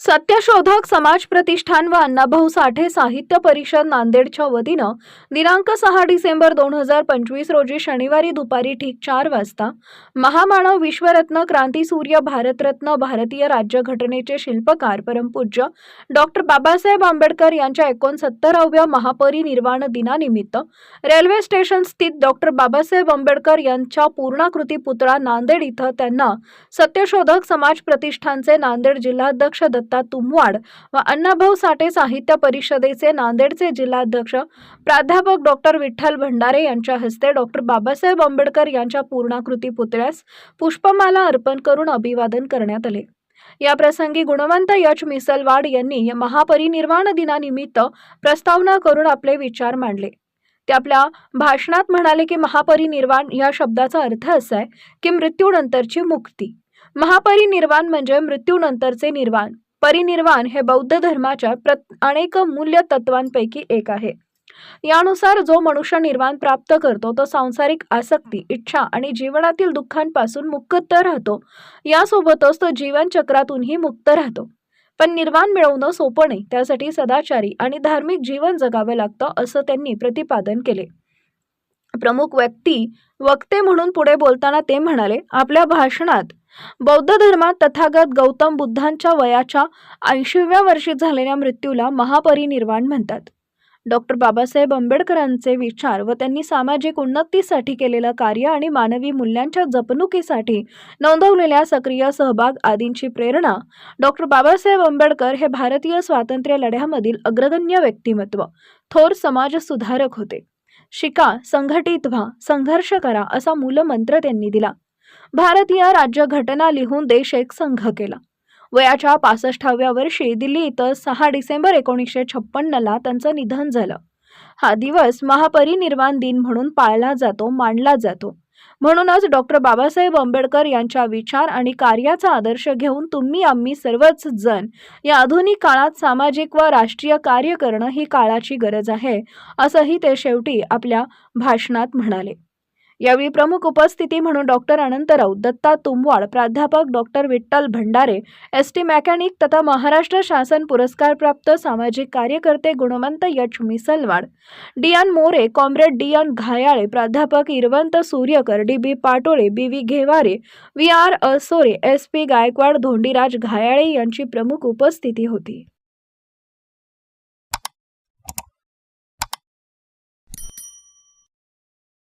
सत्यशोधक समाज प्रतिष्ठान व अण्णाभाऊ साठे साहित्य परिषद नांदेडच्या वतीनं दिनांक सहा डिसेंबर दोन हजार पंचवीस रोजी शनिवारी दुपारी ठीक चार वाजता महामानव विश्वरत्न क्रांतीसूर्य भारतरत्न भारतीय राज्यघटनेचे शिल्पकार परमपूज्य डॉक्टर बाबासाहेब आंबेडकर यांच्या एकोणसत्तराव्या महापरिनिर्वाण दिनानिमित्त रेल्वे स्टेशन स्थित डॉक्टर बाबासाहेब आंबेडकर यांच्या पूर्णाकृती पुतळा नांदेड इथं त्यांना सत्यशोधक समाज प्रतिष्ठानचे नांदेड जिल्हाध्यक्ष दत्त तुमवाड व अण्णाभाऊ साठे साहित्य परिषदेचे नांदेडचे जिल्हाध्यक्ष प्राध्यापक डॉक्टर विठ्ठल भंडारे यांच्या हस्ते डॉक्टर बाबासाहेब आंबेडकर यांच्या पूर्णाकृती पुतळ्यास पुष्पमाला अर्पण करून अभिवादन करण्यात आले. या प्रसंगी गुणवंत यश मिसलवाड यांनी महापरिनिर्वाण दिनानिमित्त प्रस्तावना करून आपले विचार मांडले. ते आपल्या भाषणात म्हणाले की महापरिनिर्वाण या शब्दाचा अर्थ असा आहे की मृत्यूनंतरची मुक्ती. महापरिनिर्वाण म्हणजे मृत्यूनंतरचे निर्वाण. परिनिर्वाण हे बौद्ध धर्माच्या प्रत अनेक मूल्य तत्वांपैकी एक आहे. यानुसार जो मनुष्य निर्वाण प्राप्त करतो तो सांसारिक आसक्ती इच्छा आणि जीवनातील दुःखांपासून मुक्त राहतो. यासोबतच तो जीवनचक्रातूनही मुक्त राहतो. पण निर्वाण मिळवणं सोपं नाही त्यासाठी सदाचारी आणि धार्मिक जीवन जगावं लागतं असं त्यांनी प्रतिपादन केले. प्रमुख व्यक्ती वक्ते म्हणून पुढे बोलताना ते म्हणाले आपल्या भाषणात बौद्ध धर्मात तथागत गौतम बुद्धांच्या वयाच्या ऐंशीव्या वर्षी झालेल्या मृत्यूला महापरिनिर्वाण म्हणतात. डॉक्टर बाबासाहेब आंबेडकरांचे विचार व त्यांनी सामाजिक उन्नतीसाठी केलेलं कार्य आणि मानवी मूल्यांच्या जपणुकीसाठी नोंदवलेल्या सक्रिय सहभाग आदींची प्रेरणा डॉक्टर बाबासाहेब आंबेडकर हे भारतीय स्वातंत्र्य लढ्यामधील अग्रगण्य व्यक्तिमत्व थोर समाज सुधारक होते. शिका संघटित व्हा संघर्ष करा असा मूलमंत्र त्यांनी दिला. भारतीय राज्यघटना लिहून देश एक संघ केला. वयाच्या पासष्टाव्या वर्षी दिल्ली इथं सहा डिसेंबर एकोणीसशे छप्पन्नला त्यांचं निधन झालं. हा दिवस महापरिनिर्वाण दिन म्हणून पाळला जातो मानला जातो. म्हणूनच डॉक्टर बाबासाहेब आंबेडकर यांच्या विचार आणि कार्याचा आदर्श घेऊन तुम्ही आम्ही सर्वच जण या आधुनिक काळात सामाजिक व राष्ट्रीय कार्य करणं ही काळाची गरज आहे असंही ते शेवटी आपल्या भाषणात म्हणाले. यावेळी प्रमुख उपस्थिती म्हणून डॉक्टर अनंत राऊत दत्ता तुमवाड प्राध्यापक doctor Vitthal Bhandare S T mechanic तथा महाराष्ट्र शासन पुरस्कारप्राप्त सामाजिक कार्यकर्ते गुणवंत यश मिसलवाड डियान मोरे कॉम्रेड डियान घायाळे प्राध्यापक Irwant Suryakar D B Patole B V Ghevare V R Asore S P Gaikwad Dhondiraj Ghayale यांची प्रमुख उपस्थिती होती.